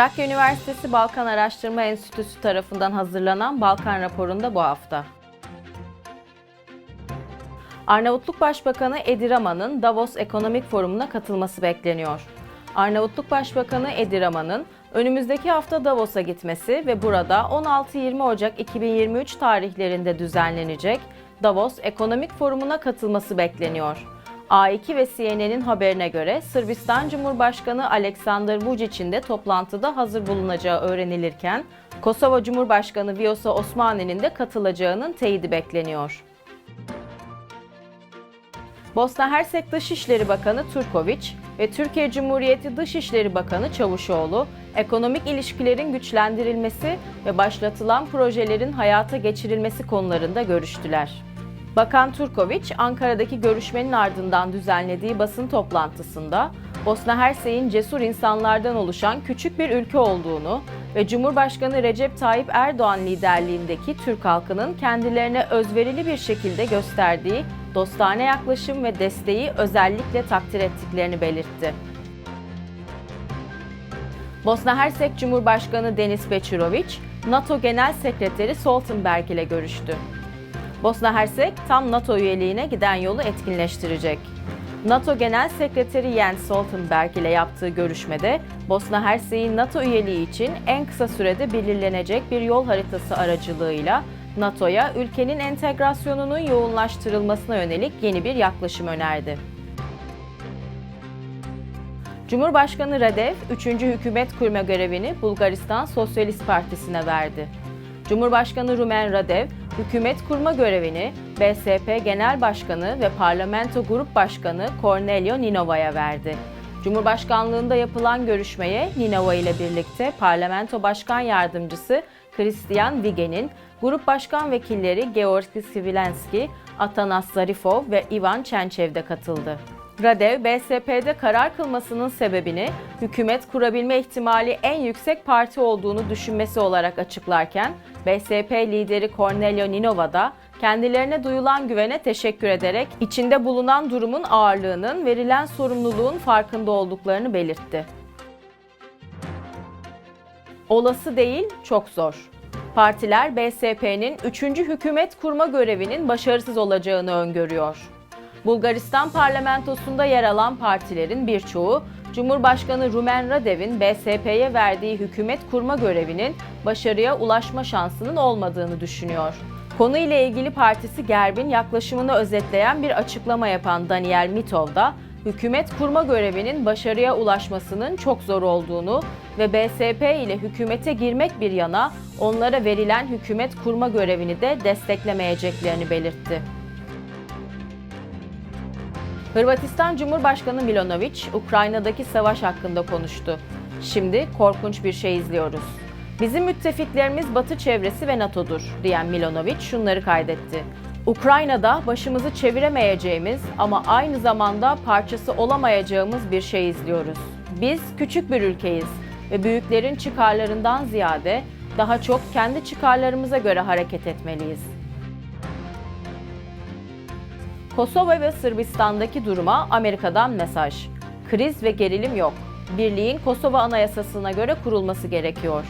Trakya Üniversitesi Balkan Araştırma Enstitüsü tarafından hazırlanan Balkan raporunda bu hafta. Arnavutluk Başbakanı Edi Rama'nın Davos Ekonomik Forumu'na katılması bekleniyor. Arnavutluk Başbakanı Edi Rama'nın önümüzdeki hafta Davos'a gitmesi ve burada 16-20 Ocak 2023 tarihlerinde düzenlenecek Davos Ekonomik Forumu'na katılması bekleniyor. A2 ve CNN'in haberine göre Sırbistan Cumhurbaşkanı Aleksandar Vučić'in de toplantıda hazır bulunacağı öğrenilirken Kosova Cumhurbaşkanı Vjosa Osmani'nin de katılacağının teyidi bekleniyor. Bosna Hersek Dışişleri Bakanı Turkovic ve Türkiye Cumhuriyeti Dışişleri Bakanı Çavuşoğlu, ekonomik ilişkilerin güçlendirilmesi ve başlatılan projelerin hayata geçirilmesi konularında görüştüler. Bakan Turkovic, Ankara'daki görüşmenin ardından düzenlediği basın toplantısında Bosna Hersek'in cesur insanlardan oluşan küçük bir ülke olduğunu ve Cumhurbaşkanı Recep Tayyip Erdoğan liderliğindeki Türk halkının kendilerine özverili bir şekilde gösterdiği dostane yaklaşım ve desteği özellikle takdir ettiklerini belirtti. Bosna Hersek Cumhurbaşkanı Denis Beçirovic, NATO Genel Sekreteri Stoltenberg ile görüştü. Bosna Hersek tam NATO üyeliğine giden yolu etkinleştirecek. NATO Genel Sekreteri Jens Stoltenberg ile yaptığı görüşmede Bosna Hersek'in NATO üyeliği için en kısa sürede belirlenecek bir yol haritası aracılığıyla NATO'ya ülkenin entegrasyonunun yoğunlaştırılmasına yönelik yeni bir yaklaşım önerdi. Cumhurbaşkanı Radev, 3. hükümet kurma görevini Bulgaristan Sosyalist Partisi'ne verdi. Cumhurbaşkanı Rumen Radev, hükümet kurma görevini BSP Genel Başkanı ve Parlamento Grup Başkanı Cornelio Ninova'ya verdi. Cumhurbaşkanlığında yapılan görüşmeye Ninova ile birlikte Parlamento Başkan Yardımcısı Christian Vige'nin, grup başkan vekilleri Georgi Sivilenski, Atanas Zarifov ve Ivan Çençev de katıldı. Radev, BSP'de karar kılmasının sebebini hükümet kurabilme ihtimali en yüksek parti olduğunu düşünmesi olarak açıklarken, BSP lideri Cornelio Ninova da kendilerine duyulan güvene teşekkür ederek içinde bulunan durumun ağırlığının verilen sorumluluğun farkında olduklarını belirtti. Olası değil, çok zor. Partiler BSP'nin 3. hükümet kurma görevinin başarısız olacağını öngörüyor. Bulgaristan parlamentosunda yer alan partilerin birçoğu, Cumhurbaşkanı Rumen Radev'in BSP'ye verdiği hükümet kurma görevinin başarıya ulaşma şansının olmadığını düşünüyor. Konuyla ilgili partisi Gerb'in yaklaşımını özetleyen bir açıklama yapan Daniel Mitov da, hükümet kurma görevinin başarıya ulaşmasının çok zor olduğunu ve BSP ile hükümete girmek bir yana onlara verilen hükümet kurma görevini de desteklemeyeceklerini belirtti. Hırvatistan Cumhurbaşkanı Milanovic, Ukrayna'daki savaş hakkında konuştu. Şimdi korkunç bir şey izliyoruz. Bizim müttefiklerimiz Batı çevresi ve NATO'dur, diyen Milanovic şunları kaydetti. Ukrayna'da başımızı çeviremeyeceğimiz ama aynı zamanda parçası olamayacağımız bir şey izliyoruz. Biz küçük bir ülkeyiz ve büyüklerin çıkarlarından ziyade daha çok kendi çıkarlarımıza göre hareket etmeliyiz. Kosova ve Sırbistan'daki duruma Amerika'dan mesaj. Kriz ve gerilim yok. Birliğin Kosova Anayasası'na göre kurulması gerekiyor.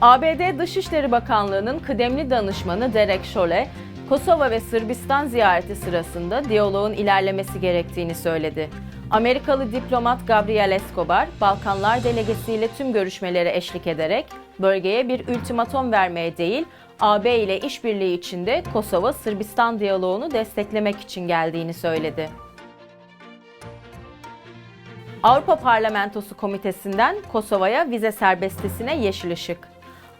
ABD Dışişleri Bakanlığı'nın kıdemli danışmanı Derek Chollet, Kosova ve Sırbistan ziyareti sırasında diyaloğun ilerlemesi gerektiğini söyledi. Amerikalı diplomat Gabriel Escobar, Balkanlar delegesiyle tüm görüşmelere eşlik ederek bölgeye bir ultimatom vermeye değil, AB ile işbirliği içinde Kosova-Sırbistan diyaloğunu desteklemek için geldiğini söyledi. Avrupa Parlamentosu Komitesi'nden Kosova'ya vize serbestisine yeşil ışık.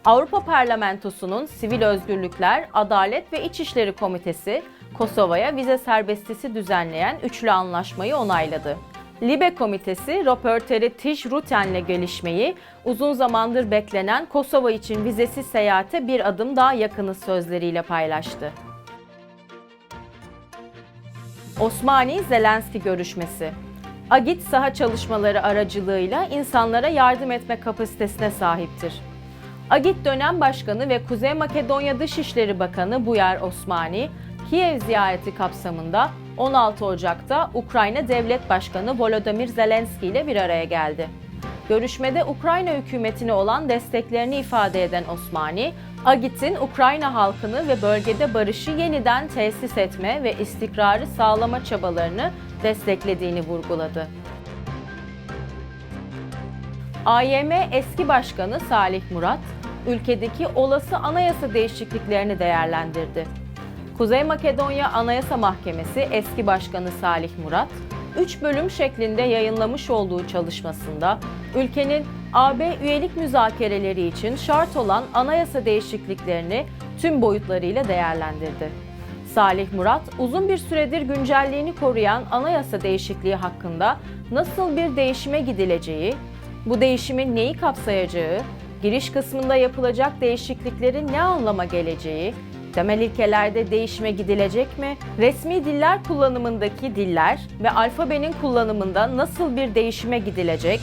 Avrupa Parlamentosu'nun Sivil Özgürlükler, Adalet ve İçişleri Komitesi, Kosova'ya vize serbestisi düzenleyen üçlü anlaşmayı onayladı. Libe Komitesi, röporteri Tish Ruten'le gelişmeyi, uzun zamandır beklenen Kosova için vizesiz seyahate bir adım daha yakını sözleriyle paylaştı. Osmani-Zelenski görüşmesi Agit saha çalışmaları aracılığıyla insanlara yardım etme kapasitesine sahiptir. Agit dönem başkanı ve Kuzey Makedonya Dışişleri Bakanı Buyar Osmani, Kiev ziyareti kapsamında 16 Ocak'ta Ukrayna Devlet Başkanı Volodymyr Zelenski ile bir araya geldi. Görüşmede Ukrayna hükümetine olan desteklerini ifade eden Osmani, Agit'in Ukrayna halkını ve bölgede barışı yeniden tesis etme ve istikrarı sağlama çabalarını desteklediğini vurguladı. AYM eski başkanı Salih Murat, ülkedeki olası anayasa değişikliklerini değerlendirdi. Kuzey Makedonya Anayasa Mahkemesi eski başkanı Salih Murat, 3 bölüm şeklinde yayınlamış olduğu çalışmasında ülkenin AB üyelik müzakereleri için şart olan anayasa değişikliklerini tüm boyutlarıyla değerlendirdi. Salih Murat, uzun bir süredir güncelliğini koruyan anayasa değişikliği hakkında nasıl bir değişime gidileceği, bu değişimin neyi kapsayacağı, giriş kısmında yapılacak değişikliklerin ne anlama geleceği, temel ilkelerde değişime gidilecek mi, resmi diller kullanımındaki diller ve alfabenin kullanımında nasıl bir değişime gidilecek,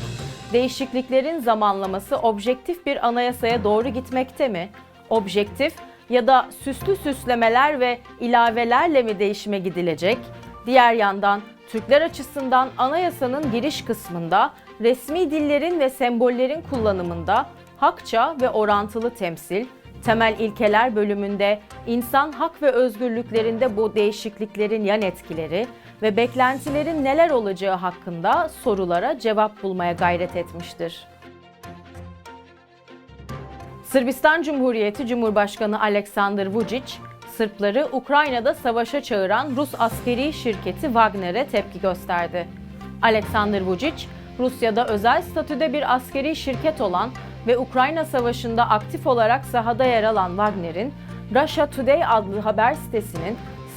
değişikliklerin zamanlaması objektif bir anayasaya doğru gitmekte mi, objektif ya da süslü süslemeler ve ilavelerle mi değişime gidilecek, diğer yandan Türkler açısından anayasanın giriş kısmında resmi dillerin ve sembollerin kullanımında hakça ve orantılı temsil, temel ilkeler bölümünde insan hak ve özgürlüklerinde bu değişikliklerin yan etkileri ve beklentilerin neler olacağı hakkında sorulara cevap bulmaya gayret etmiştir. Sırbistan Cumhuriyeti Cumhurbaşkanı Aleksandar Vučić, Sırpları Ukrayna'da savaşa çağıran Rus askeri şirketi Wagner'e tepki gösterdi. Aleksandar Vučić, Rusya'da özel statüde bir askeri şirket olan ve Ukrayna Savaşı'nda aktif olarak sahada yer alan Wagner'in Russia Today adlı haber sitesinin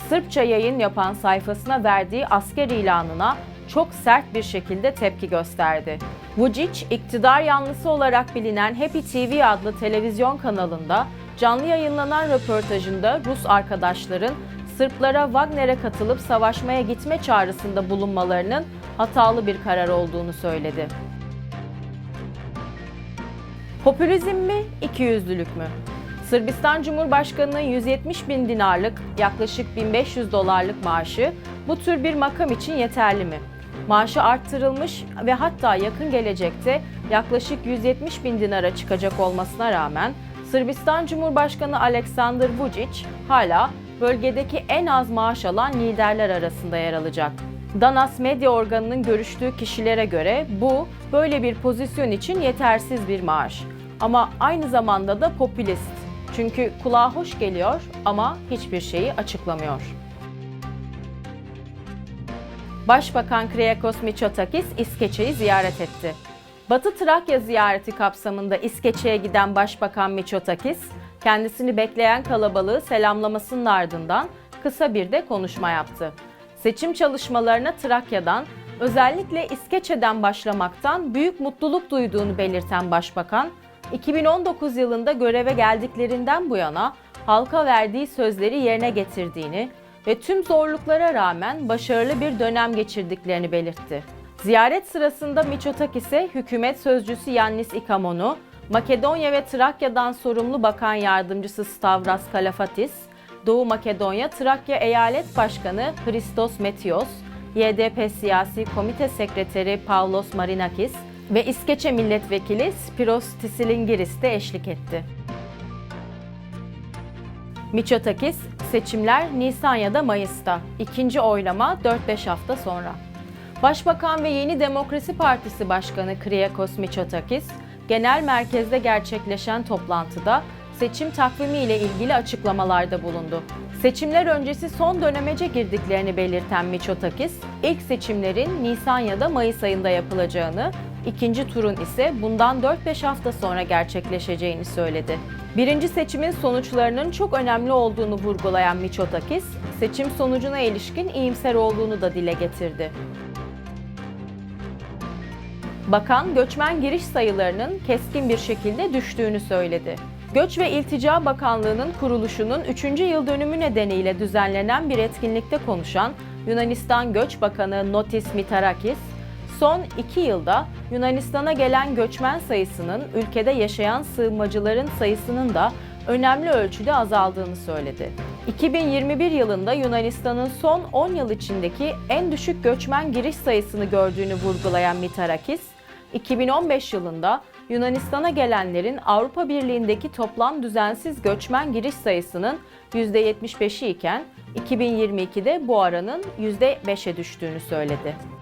Sırpça yayın yapan sayfasına verdiği asker ilanına çok sert bir şekilde tepki gösterdi. Vučić, iktidar yanlısı olarak bilinen Happy TV adlı televizyon kanalında canlı yayınlanan röportajında Rus arkadaşların Sırplara Wagner'e katılıp savaşmaya gitme çağrısında bulunmalarının hatalı bir karar olduğunu söyledi. Popülizm mi, ikiyüzlülük mü? Sırbistan Cumhurbaşkanı'nın 170 bin dinarlık yaklaşık 1500 dolarlık maaşı bu tür bir makam için yeterli mi? Maaşı arttırılmış ve hatta yakın gelecekte yaklaşık 170 bin dinara çıkacak olmasına rağmen Sırbistan Cumhurbaşkanı Aleksandar Vučić hala bölgedeki en az maaş alan liderler arasında yer alacak. Danas medya organının görüştüğü kişilere göre bu böyle bir pozisyon için yetersiz bir maaş. Ama aynı zamanda da popülist. Çünkü kulağa hoş geliyor ama hiçbir şeyi açıklamıyor. Başbakan Kyriakos Mitsotakis İskeçe'yi ziyaret etti. Batı Trakya ziyareti kapsamında İskeçe'ye giden Başbakan Mitsotakis, kendisini bekleyen kalabalığı selamlamasının ardından kısa bir de konuşma yaptı. Seçim çalışmalarına Trakya'dan, özellikle İskeçe'den başlamaktan büyük mutluluk duyduğunu belirten Başbakan, 2019 yılında göreve geldiklerinden bu yana halka verdiği sözleri yerine getirdiğini ve tüm zorluklara rağmen başarılı bir dönem geçirdiklerini belirtti. Ziyaret sırasında Mitsotakis'e hükümet sözcüsü Yannis Ikamon'u, Makedonya ve Trakya'dan sorumlu bakan yardımcısı Stavras Kalafatis, Doğu Makedonya Trakya Eyalet Başkanı Christos Metios, YDP Siyasi Komite Sekreteri Pavlos Marinakis ve İskeçe Milletvekili Spiros Tisilingiris de eşlik etti. Mitsotakis, seçimler Nisan ya da Mayıs'ta, ikinci oylama 4-5 hafta sonra. Başbakan ve Yeni Demokrasi Partisi Başkanı Kyriakos Mitsotakis, genel merkezde gerçekleşen toplantıda seçim takvimi ile ilgili açıklamalarda bulundu. Seçimler öncesi son dönemece girdiklerini belirten Mitsotakis, ilk seçimlerin Nisan ya da Mayıs ayında yapılacağını, ikinci turun ise bundan 4-5 hafta sonra gerçekleşeceğini söyledi. Birinci seçimin sonuçlarının çok önemli olduğunu vurgulayan Mitsotakis, seçim sonucuna ilişkin iyimser olduğunu da dile getirdi. Bakan göçmen giriş sayılarının keskin bir şekilde düştüğünü söyledi. Göç ve İltica Bakanlığı'nın kuruluşunun 3. yıl dönümü nedeniyle düzenlenen bir etkinlikte konuşan Yunanistan Göç Bakanı Notis Mitarakis, son iki yılda Yunanistan'a gelen göçmen sayısının ülkede yaşayan sığınmacıların sayısının da önemli ölçüde azaldığını söyledi. 2021 yılında Yunanistan'ın son 10 yıl içindeki en düşük göçmen giriş sayısını gördüğünü vurgulayan Mitarakis, 2015 yılında Yunanistan'a gelenlerin Avrupa Birliği'ndeki toplam düzensiz göçmen giriş sayısının %75'i iken 2022'de bu oranın %5'e düştüğünü söyledi.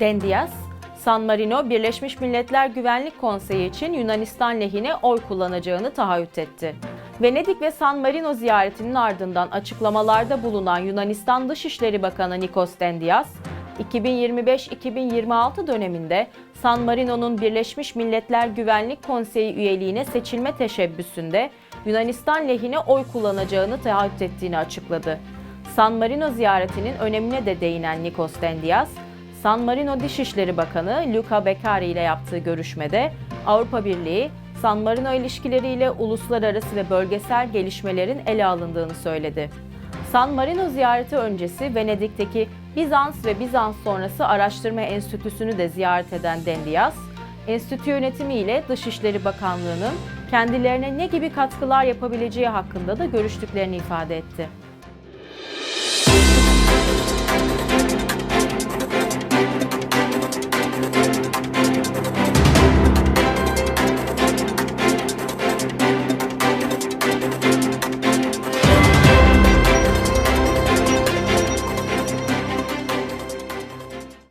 Dendias, San Marino Birleşmiş Milletler Güvenlik Konseyi için Yunanistan lehine oy kullanacağını taahhüt etti. Venedik ve San Marino ziyaretinin ardından açıklamalarda bulunan Yunanistan Dışişleri Bakanı Nikos Dendias, 2025-2026 döneminde San Marino'nun Birleşmiş Milletler Güvenlik Konseyi üyeliğine seçilme teşebbüsünde Yunanistan lehine oy kullanacağını taahhüt ettiğini açıkladı. San Marino ziyaretinin önemine de değinen Nikos Dendias, San Marino Dışişleri Bakanı Luca Beccari ile yaptığı görüşmede Avrupa Birliği, San Marino ilişkileriyle uluslararası ve bölgesel gelişmelerin ele alındığını söyledi. San Marino ziyareti öncesi Venedik'teki Bizans ve Bizans sonrası araştırma enstitüsünü de ziyaret eden Dendias, enstitü yönetimi ile Dışişleri Bakanlığı'nın kendilerine ne gibi katkılar yapabileceği hakkında da görüştüklerini ifade etti.